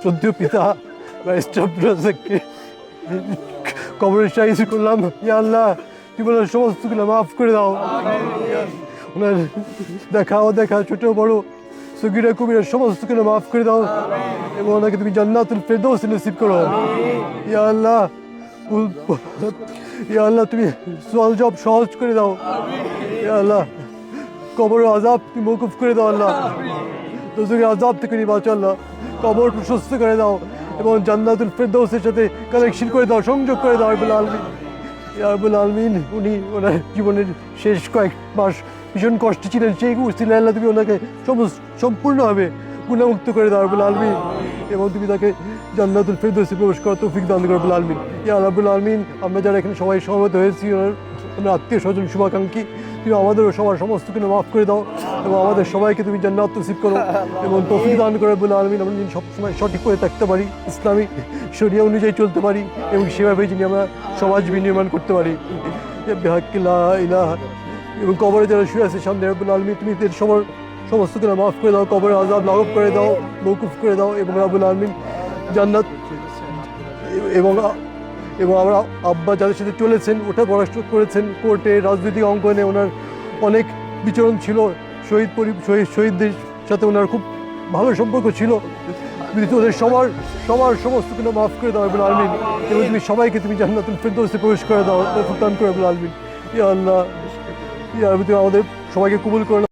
শ্রদ্ধেয় পিতা আব্দুল রাজাককে কবরে সাইজ করলাম ইয়া আল্লাহ তুমি ওনার সমস্তগুলো মাফ করে দাও। ওনার দেখা, ও দেখা, ছোট, বড়, সগিরা কুবিরা সমস্তগুলো মাফ করে দাও। এবং ওনাকে তুমি জান্নাতুল ফেরদৌস নসিব করো। ইয়া আল্লাহ ইয়া আল্লাহ, তুমি সোয়াল জব সহজ করে দাও। ইয়া আল্লাহ কবর আজাব তুমি মৌকুফ করে দাও আল্লাহ। দোজকের আজাব থেকে নিবাচো আল্লাহ কবর প্রশস্ত করে দাও এবং জান্নাতুল ফেরদৌসের সাথে কানেকশন করে দাও, সংযোগ করে দাও আরবুল আলমিন। আরবুল আলমিন, উনি ওনার জীবনের শেষ কয়েক মাস ভীষণ কষ্টে ছিলেন। সেই উসিলা আল্লাহ তুমি ওনাকে সম্পূর্ণভাবে গুণামুক্ত করে দাও আরবুল আলমিন এবং তুমি তাকে জান্নাতুল ফেরদৌসে প্রবেশ করার তৌফিক দান করো আরবুল আলমিন। ইয়া আরবুল আলমিন, আমরা যারা এখানে সবাই সমবেত হয়েছি, ওনার ওনার আত্মীয় স্বজন, শুভাকাঙ্ক্ষী, তুমি আমাদেরও সবার সমস্ত কিছু মাফ করে দাও এবং আমাদের সবাইকে তুমি জান্নাত নসিব করো এবং তৌফিক দান করে বলে আলমিন আমরা যেন সবসময় সঠিক করে থাকতে পারি, ইসলামী শরিয়া অনুযায়ী চলতে পারি এবং সেভাবে যিনি আমরা সমাজ বিনির্মাণ করতে পারি। ইলাহা এবং কবরে যারা শুয়ে আছে, সামনে রব্বুল আলমী তুমি এদের সবার সমস্ত কিছু মাফ করে দাও, কবরে আজাব লাঘব করে দাও মৌকুফ করে দাও এবং রাবুল আলমিন জান্নাত এবং এবং আমরা আব্বা যাদের সাথে চলেছেন, ওটা পড়াশোনা করেছেন কোর্টে, রাজনৈতিক অঙ্গনে ওনার অনেক বিচরণ ছিল, শহীদ পরি, শহীদ, শহীদদের সাথে ওনার খুব ভালো সম্পর্ক ছিল। ওদের সবার সবার সমস্ত কিছু মাফ করে দাও এবং আলমিন। এবং তুমি সবাইকে তুমি জান্নাতুল ফেরদৌসে প্রবেশ করে দাও, তৌফিক দান করে এবং আলমিন। ইয়া আল্লাহ। ইয়া তুমি আমাদের সবাইকে কবুল করে।